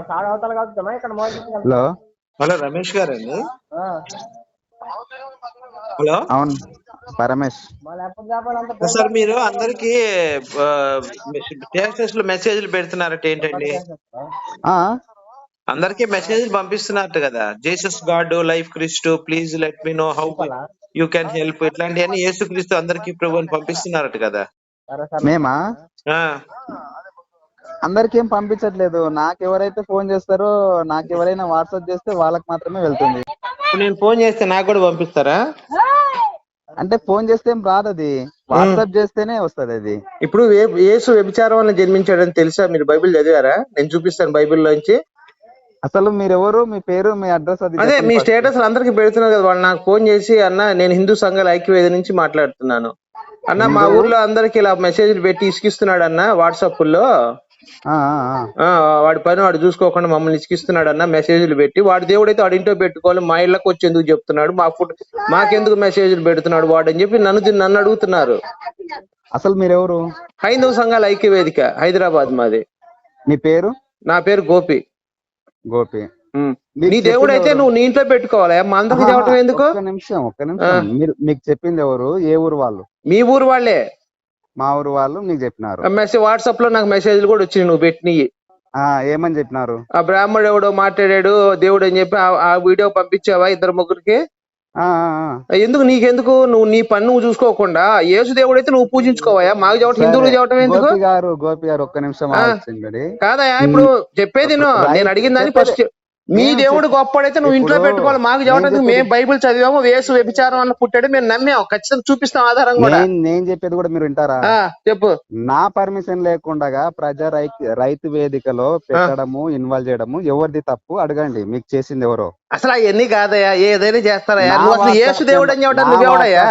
సాడ అవతల కలుద్దామా ఇక్కడ మోజీ hello? Hello Ramesh గారండి హలో? అవును పరమేష్. సార్ మీరు అందరికి టెక్స్ట్లో మెసేజ్లు పెడుతున్నారట ఏంటండి? ఆ? అందరికి మెసేజ్లు పంపిస్తున్నట్టు కదా. Jesus God life Christ please let me know how you can help ఇట్లాంటివన్నీ యేసు క్రీస్తు అందరికి ప్రభు అని పంపిస్తున్నారట కదా. సరే సరే. మేమా? ఆ. అందరికి ఏం పంపించట్లేదు. నాకు ఎవరైతే ఫోన్ చేస్తారో నాకు ఎవరైనా వాట్సాప్ చేస్తే వాళ్ళకి మాత్రమే వెళ్తుంది. నేను ఫోన్ చేస్తే నాకు కూడా పంపిస్తారా? అంటే ఫోన్ చేస్తే ఏం రాదు అది. వాట్సాప్ చేస్తేనే వస్తది అది. ఇప్పుడు ఏ- యేసు వ్యభిచారం వల్ల జన్మించాడని తెలుసా? మీరు బైబిల్ చదివారా? నేను చూపిస్తాను బైబిల్ లోంచి అసలు మీరు ఎవరు మీ పేరు మీ అడ్రస్ అది అదే మీ. స్టేటస్ అందరికి పెడుతున్నారు కదా. వాళ్ళు నాకు ఫోన్ చేసి అన్న నేను హిందూ సంఘాల ఐక్యవేద నుంచి మాట్లాడుతున్నాను. అన్న మా ఊర్లో అందరికి ఇలా మెసేజ్లు పెట్టి ఇసుకిస్తున్నాడు అన్న వాట్సాప్లో వాడి పని వాడు చూసుకోకుండా మమ్మల్ని ఇసుకిస్తున్నాడు అన్న మెసేజ్లు పెట్టి వాడి దేవుడైతే వాడి ఇంట్లో పెట్టుకోవాలి మా ఇళ్ళకి వచ్చి ఎందుకు చెప్తున్నాడు మా ఫుడ్ మాకెందుకు మెసేజ్లు పెడుతున్నాడు వాడు అని చెప్పి నన్ను నన్ను అడుగుతున్నారు. అసలు మీరెవరు? హైందవ సంఘాల ఐక్యవేదిక హైదరాబాద్ మాది. మీ పేరు? నా పేరు గోపి. గోపి. నీ దేవుడు అయితే నువ్వు నీ ఇంట్లో పెట్టుకోవాలి మా అందరికి చెప్పడం ఎందుకు? నిమిషం ఒక్క నిమిషం. మీరు మీకు చెప్పింది ఎవరు? ఏ ఊరు వాళ్ళు? మీ ఊరు వాళ్ళే. మా ఊరు వాళ్ళు మీకు చెప్పినారు. మెసేజ్ వాట్సాప్లో నాకు మెసేజ్లు కూడా వచ్చినాయి నువ్వు పెట్టినవి ఆ ఏమని చెప్పినారు? ఆ బ్రాహ్మడు ఎవడో మాట్లాడాడు దేవుడు అని చెప్పి ఆ- వీడియో పంపించావా ఇద్దరు ముగ్గురికి. ఎందుకు నీకెందుకు? నువ్వు నీ పని నువ్వు చూసుకోకుండా యేసు దేవుడు అయితే నువ్వు పూజించుకోవా మాకు చెప్పటం సరే, హిందువులు చెప్పటం ఎందుకు? గోపి గారు గోపి గారు ఒక్క నిమిషం కాదయా ఇప్పుడు చెప్పేది. నేను అడిగిన దాన్ని. ఫస్ట్ మీ దేవుడు గొప్పడైతే నువ్వు ఇంట్లో పెట్టుకోవాలి. మాకు చెప్పడానికి మేము బైబిల్ చదివాము వేసు వ్యభిచారం అన్న పుట్టాడు మేము నమ్మాము. ఖచ్చితంగా చూపిస్తాం ఆధారం కూడా. నేను చెప్పేది కూడా మీరు వింటారా? చెప్పు. నా పర్మిషన్ లేకుండా ప్రజా రైతు వేదికలో పెట్టడము ఇన్వాల్వ్ చేయడము ఎవరిది తప్పు అడగండి. మీకు చేసింది ఎవరో? అసలు అవన్నీ కాదయ్యా. ఏదైనా చేస్తారయ్యా. నువ్వు అసలు యేసు దేవుడు అని చెప్పడం నువ్వెవడయ్యా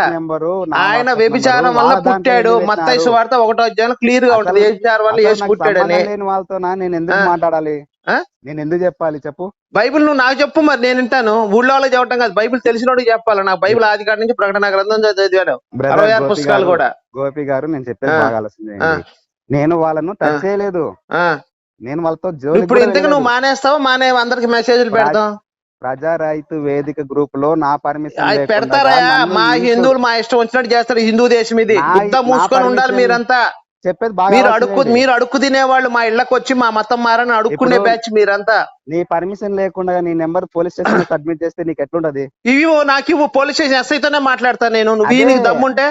ఆయన వ్యభిచారం వల్ల పుట్టాడు. పెట్టినారు? సువార్త ఒకటో అధ్యాయం క్లియర్గా ఉంటది. వ్యభిచారం వల్ల యేసు పుట్టాడని. వాళ్ళతో నేను ఎందుకు. మాట్లాడాలి? నేను ఎందుకు చెప్పాలి చెప్పు. బైబిల్ నువ్వు నాకు చెప్పు మరి నేను వింటాను. ఊళ్ళో వాళ్ళకి చెప్పటం కాదు. బైబిల్ తెలిసినోడికి చెప్పాలి. నాకు బైబిల్ ఆది కాడి నుంచి ప్రకటన గ్రంథం చదివాను. అరవై ఆరు పుస్తకాలు కూడా. గోపి గారు నేను చెప్పేది. బాగా. నేను వాళ్ళను టచ్. చేయలేదు. నేను వాళ్ళతో ఇప్పుడు ఇంతకు నువ్వు. మానేస్తావా? మానే అందరికి మెసేజ్లు పెడతాం ప్రజా రైతు వేదిక గ్రూప్లో నా పర్మిషన్ నన్ను మా హిందువులు మా ఇష్టం వచ్చినట్టు చేస్తారు హిందూ దేశం ఇది. మూసుకొని ఉండాలి మీరంతా. చెప్పేది బాగా మీరు అడుక్కు. మీరు అడుక్కు తినేవాళ్ళు మా ఇళ్ళకి వచ్చి మా మతం మారని అడుక్కునే బ్యాచ్ మీరంతా నీ పర్మిషన్ లేకుండా నీ నెంబర్ పోలీస్ స్టేషన్ సబ్మిట్ చేస్తే నీకు ఎట్లుంటది ఇవి నాకు ఇవ్వు పోలీస్ స్టేషన్ ఎస్ఐతోనే మాట్లాడతాను నేను నువ్వు. నీకు దమ్ముంటే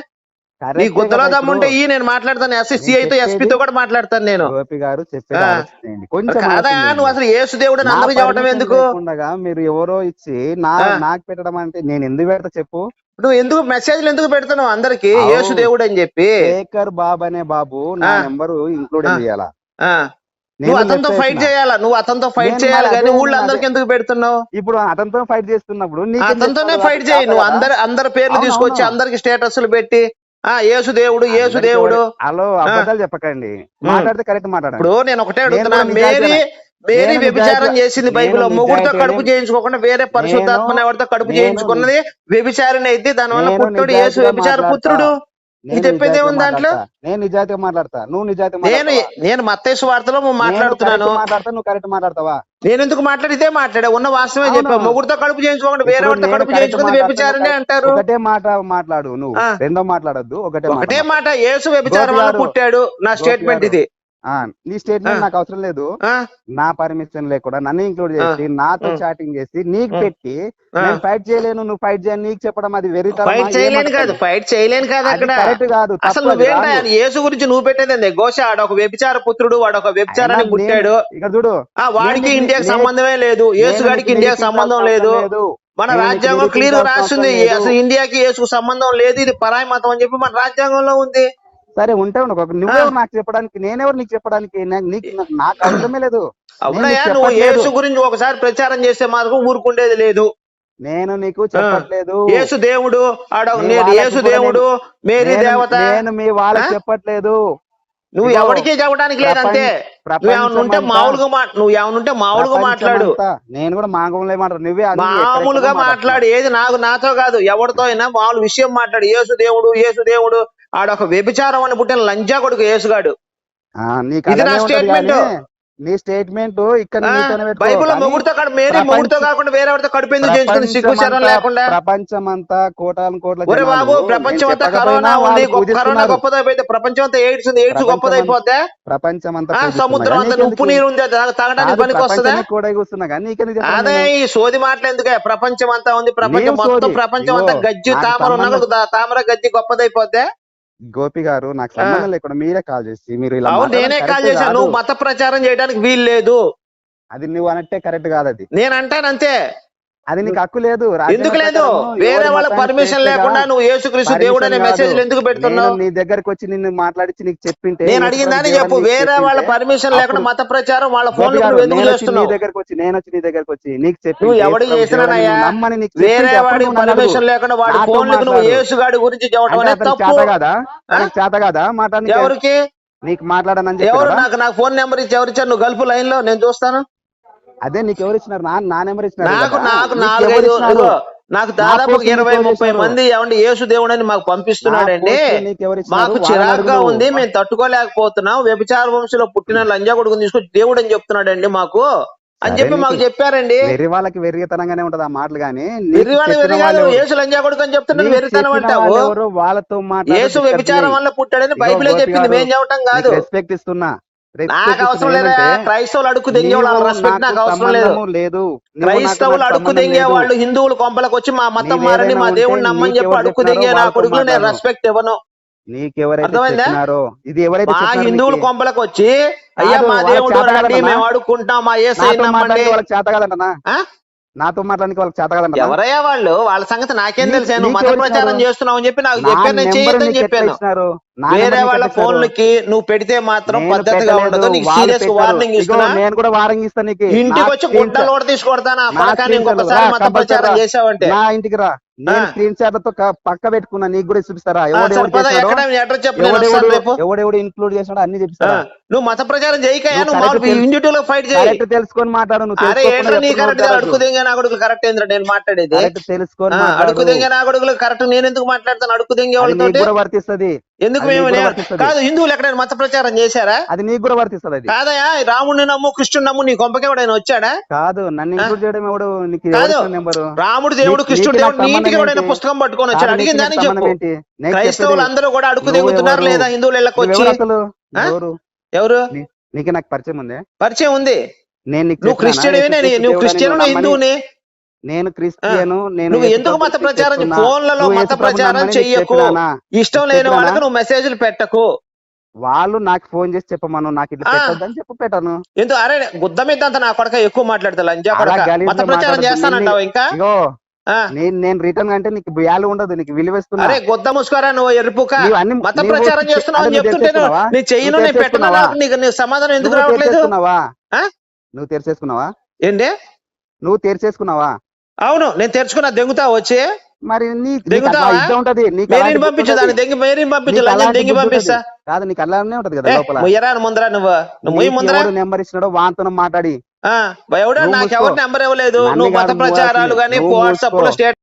నీ గుద్దలో దమ్ముంటే. ఈ నేను మాట్లాడతాను సిఐతో చెప్పేది- ఎస్పీతో కూడా మాట్లాడతాను నేను గోపి గారు చెప్పేది. కొంచెం కాదా. నువ్వు అసలు యేసు దేవుడు అందరూ చెప్పడం ఎందుకు లేకుండగా మీరు ఎవరో ఇచ్చి నా. నాకు పెట్టడం అంటే నేను ఎందుకు పెడతా చెప్పు నువ్వు ఎందుకు మెసేజ్లు ఎందుకు పెడుతున్నావు అందరికి అవు. యేసు దేవుడు అని చెప్పి శేఖర్ బాబు అనే బాబు నా. Number include. చేయాలా నువ్వు అతనితో ఫైట్. చేయాలా నువ్వు అతనితో ఫైట్ చేయాలి కానీ ఊళ్ళో అందరికి అదే- ఎందుకు పెడుతున్నావు ఇప్పుడు అతనితో ఫైట్ చేస్తున్నప్పుడు అతనితోనే? ఫైట్ చేయి నువ్వు? అందరు అందరి పేర్లు తీసుకొచ్చి. అందరికి స్టేటస్లు పెట్టి ఆ యేసు దేవుడు యేసు అందరికీ దేవుడు ఎవరు- హలో అబద్ధాలు చెప్పకండి మాట్లాడితే కరెక్ట్ మాట్లాడండి ఇప్పుడు నేను ఒకటే నేను అడుగుతున్నా మేరీ. మేరీ వ్యభిచారం చేసింది బైబిల్ నేను మొగుడుతో. కడుపు చేయించుకోకుండా వేరే పరిశుద్ధాత్మ ఎవరితో కడుపు నేను చేయించుకున్నది వ్యభిచారిని అయితే దానివల్ల పుట్టుడు యేసు వ్యభిచార. పుత్రుడు ఏముంది దాంట్లో. నేను నిజాయితీగా మాట్లాడతా నువ్వు నిజాయితీగా నేను? నేను మత్తేసు వార్తలో నేను మాట్లాడుతున్నాను మాట్లాడతా నువ్వు కరెక్ట్ మాట్లాడతావా నేను ఎందుకు మాట్లాడితే మాట్లాడా ఉన్న వాస్తవమే. చెప్పా మొగుడుతో కడుపు చేయించుకోకుండా వేరే వాడితో కడుపు చేయించుకుంది వ్యభిచారనే అంటారు ఒకటే మాట మాట్లాడు నువ్వు. రెండో మాట్లాడొద్దు ఒకటే మాట ఒకటే. మాట యేసు వ్యభిచారం పుట్టాడు నా స్టేట్మెంట్. ఇది నీ స్టేట్మెంట్. నాకు అవసరం లేదు నా పర్మిషన్ లేకుండా నన్ను ఇంక్లూడ్ చేసి నాతో. చాటింగ్ చేసి నీకు. పెట్టి. నేను ఫైట్ చేయలేను నువ్వు ఫైట్ చేయని నీకు చెప్పడం అది వెరీ ఫైట్ చేయలేను కాదు ఫైట్ చేయలేను కాదు అక్కడ కరెక్ట్ కాదు అసలు నువ్వేంటా. యేసు గురించి నువ్వు పెట్టేది ఘోష ఆడొక వ్యభిచార పుత్రుడు వాడు ఒక వ్యభిచారాన్ని పుట్టాడు ఇక్కడ చూడు ఆ వాడికి ఇండియాకి సంబంధమే లేదు యేసు నీకు ఇండియాకి సంబంధం లేదు. మన రాజ్యాంగం క్లియర్ రాస్తుంది. అసలు ఇండియాకి యేసుకు సంబంధం లేదు ఇది పరాయి మతం అని చెప్పి మన రాజ్యాంగంలో ఉంది సరే ఉంటే ఉండకు ఒక నువ్వెవరు నాకు చెప్పడానికి నేనెవరు నీకు చెప్పడానికి? నీకు నాకు అవసరమే లేదు. అవునయ్యా నువ్వు. యేసు గురించి ఒకసారి ప్రచారం చేస్తే మాత్రం ఊరుకుండేది లేదు. నేను నీకు చెప్పట్లేదు. యేసు దేవుడు నేను యేసు దేవుడు మేరీ దేవత. నేను మీ వాళ్ళకి? చెప్పట్లేదు. నువ్వు ఎవరికీ చెప్పడానికి లేదు అంతే. ప్రపంచం- నువ్వు మామూలుగా నువ్వు ఏమన్నా ఉంటే మామూలుగా మాట్లాడు. నేను కూడా మామూలుగా మాట్లాడు. నువ్వే మామూలుగా మాట్లాడు. ఏది నాకు నాతో కాదు ఎవరితో అయినా మామూలు విషయం మాట్లాడు. యేసు దేవుడు యేసు దేవుడు. ఆడొక వ్యభిచారం అని పుట్టిన లంజా కొడుకు యేసుగాడు ఇది నా స్టేట్మెంట్ నీ స్టేట్మెంట్ ఇక్కడ. బైబిల్ మొగుడుతో మేరీ ప్రపంచ- మొగుడుతో కాకుండా వేరే ఎవరితో కడుపు ఎందుకు చేయించుకుంది సిగ్గు శరం ప్రపంచమంతా- లేకుండా ప్రపంచమంతా కోటాను కోట్ల ఒరే బాబు ప్రపంచం అంతా కరోనా ఉంది కరోనా. గొప్పదైపోతే ప్రపంచం అంతా ఎయిడ్స్ ఉంది ఎయిడ్స్ ప్రపంచం గొప్పదైపోతే ఆ పూజిస్తున్నా. సముద్రం అంతా? ఉప్పు నీరు ఉంది అది తాగడానికి పనికి వస్తుందా కూడా కూస్తున్నా కానీ అదే? ఈ సోది మాటలు ఎందుకే ప్రపంచం అంతా ఉంది ప్రపంచం మొత్తం. ప్రపంచం అంతా గజ్జి తామర ఉన్నా తామర గజ్జి గొప్పదైపోతే గోపి గారు నాకు సంబంధం లేకుండా మీరే కాల్ చేసి మీరు ఇలా నేనే కాల్ చేశాను. మత ప్రచారం చేయడానికి వీలు లేదు అది నువ్వు అన్నట్టే కరెక్ట్ కాదు అది. నేను అంటానంతే అది నీకు హక్కు లేదు. ఎందుకు లేదు? వేరే వాళ్ళ పర్మిషన్ లేకుండా నువ్వు యేసుక్రీస్తు దేవుడు అనే కాదు. మెసేజ్లు ఎందుకు పెడుతున్నావు? నేను నీ దగ్గరకు వచ్చి నిన్ను మాట్లాడించి నీకు చెప్పింటే నేను దేవుడు చెప్పు. వేరే వాళ్ళ పర్మిషన్ లేకుండా మత ప్రచారం వాళ్ళ నువ్వు ఎందుకు నేను వచ్చి నీ చేస్తున్నావు? దగ్గరకు వచ్చి నేను వచ్చి నీ దగ్గరకు వచ్చి నీకు చెప్పి నువ్వు ఎవడు చేసినానయ్యా? వేరే వాడికి పర్మిషన్ లేకుండా వాడి ఫోన్లకు నువ్వు. యేసుగాడి గురించి చెప్పడం అనేది తప్పు. చేత కదా? చేత కదా? మాట్లాడి ఎవరికి? నీకు మాట్లాడనని ఎవరు నాకు నాకు ఫోన్ నెంబర్ ఇచ్చి ఎవరు ఇచ్చారు నువ్వు గల్పు లైన్లో నేను చూస్తాను. అదే నీకు ఎవరు ఇచ్చినారు? నా నా నెంబర్ ఇచ్చినారు నాకు. నాకు నాలుగైదు నాకు దాదాపు ఇరవై ముప్పై మంది ఏమండి యేసు దేవుడు అని మాకు పంపిస్తున్నాడండి? మాకు అడుగు. ఉంది మేము తట్టుకోలేకపోతున్నాం. వ్యభిచార వంశంలో పుట్టిన లంజా కొడుకుని తీసుకొచ్చి దేవుడు అని చెప్తున్నాడండి మాకు. అని చెప్పి మాకు చెప్పారండి. వెర్రి వాళ్ళకి వెర్రితనంగానే ఉంటది ఆ మాటలు కానీ. వెర్రి వాళ్ళు చెప్పిన వెర్రి కాదు? యేసు లంజా కొడుకు అని చెప్తున్నాడు వెర్రితనం అంటావు? వాళ్ళతో యేసు వ్యభిచారం వల్ల పుట్టాడని బైబిలే చెప్పింది మేం చెప్పటం కాదు. రెస్పెక్ట్ ఇస్తున్నా. నాకు అవసరం లేదా క్రైస్తవులు అడుక్కు దెంగే వాళ్ళ రెస్పెక్ట్ నాకు అవసరం లేదు క్రైస్తవులు దెంగే లేదు. వాళ్ళు హిందువుల కొంపలకు వచ్చి మా మతం మారని మా ఉంటే దేవుడిని నమ్మని చెప్పి అడుక్కు దెంగే నా కొడుకులు నేను రెస్పెక్ట్ ఇవ్వను అర్థమైందా? చెప్పినారో ఇది ఎవరైతే మా చెప్పినారో హిందువుల? కొంపలకు వచ్చి అయ్యా మా దేవుడు రండి? మేము అడుక్కుంటాం మా నాతో నమ్మండి ఆ? నాతో మాట్లాడానికి వాళ్ళకి చేత కాదంటనా ఎవరయ్యా వాళ్ళు? వాళ్ళ సంగతి నాకేం తెలుసా. నువ్వు మత ప్రచారం? చేస్తున్నావు అని చెప్పి నాకు చెప్పాను. నేను చేయొద్దని చెప్పాను. వేరే వాళ్ళ? ఫోన్లకి నువ్వు పెడితే మాత్రం పద్ధతిగా ఉండదు. నీకు సీరియస్. వార్నింగ్ ఇస్తున్నా. నేను కూడా వారంగి ఇస్తాను నీకు. ఇంటికి వచ్చి గుడ్డలు కూడా తీసుకొడతాను? నా కొడకాని screen ఇంకొకసారి మత ప్రచారం. చేసావంటే. నా ఇంటికి రా. నేను. స్క్రీన్ షాట్లతో పక్క పెట్టుకున్నా నీకు కూడా చూపిస్తారా? ఎవడెవడు ఇన్క్లూడ్ చేశాడో? అన్ని ఆ, చెప్తారా నువ్వు మత ప్రచారం చేయకయ్యా ఫైట్ చేయి. కరెక్ట్ తెలుసుకొని మాట్లాడు నువ్వు కరెక్ట్ ఏంద్రా నేను మాట్లాడేది? తెలుసుకొని ఆ, అడుగు మాట్లాడు దింగే నా కొడుకులు కరెక్ట్ నేను ఎందుకు మాట్లాడతాను? అడుగు దింగే అది నీకు వాళ్ళతోటి కూడా వర్తిస్తది. ఎందుకు మేము. కాదు హిందువులు ఎక్కడైనా మత ప్రచారం చేశారా? అది నీకు కూడా వర్తిస్తది అది. కాదయా రాముడిని నమ్ము కృష్ణుని నమ్ము నీ కొంపకి ఎవడైనా వచ్చాడా? కాదు నన్ను ఇంక్లూడ్ చేయడం ఎవడు? నీకు కాదు. రాముడు దేవుడు కృష్ణుడు దేవుడు నీటికి ఎవడైనా పుస్తకం పట్టుకొని వచ్చాడు? కాదు, నీకు అడిగిందని నాకు చెప్పు. క్రైస్తవులు అందరూ కూడా అడుగు దిగుతున్నారు? లేదా హిందువులు ఇళ్ళకి వచ్చి? ఎవరు? నీకు నాకు పరిచయం ఉంది? పరిచయం ఉంది. నేను నువ్వు? క్రిస్టియన్ నువ్వు క్రిస్టియన్ హిందువుని నేను క్రిస్టియను నేను నువ్వు ఎందుకు మత ప్రచారం. ఫోన్లలో మత ప్రచారం చెయ్యకు? ఇష్టం లేని? వాళ్ళకి నువ్వు మెసేజ్లు పెట్టకు వాళ్ళు నాకు ఫోన్ చేసి చెప్పమను నాకు ఇట్లా ఆ. పెట్టొద్దని చెప్పు పెట్టను ఎందుకు అరే గుద్ద మీద అంత నా కొడక ఎక్కువ మాట్లాడతా లంజా అలా కొడక గలీజ్గా మత ప్రచారం. చేస్తానంటావు ఇంకా. నేను నేను రిటర్న్ అంటే నీకు వాల్యూ ఉండదు నీకు విలువిస్తున్నా అరే గుద్ద ముసుకోరా నువ్వు ఎరుపుక మత ప్రచారం చేస్తున్నావు అని చెప్తుంటే? నీ చెయ్యను నేను పెట్టను చేసేసుకున్నావా? నాకు నీకు సమాధానం ఎందుకు రావట్లేదు? నువ్వు తెరిచేసుకున్నావా ఏంటి నువ్వు తెరిచేసుకున్నావా అవును నేను తెరుచుకున్నా దెంగుతా వచ్చి. మరి ఉంటది? మేరీని పంపించు దాన్ని. దెంగి మేరీని పంపించు దెంగి పంపిస్తా. కాదు నీకు అలానే ఉంటది కదా లోపల. ముయ్యరా ముందరా నువ్వు? నువ్వు ముందరా? నెంబర్ ఇచ్చినాడో వాంతో మాట్లాడి. ఎవడో? నాకు. ఎవరు నెంబర్ ఇవ్వలేదు. నువ్వు మత ప్రచారాలు కానీ. వాట్సాప్లో స్టేటస్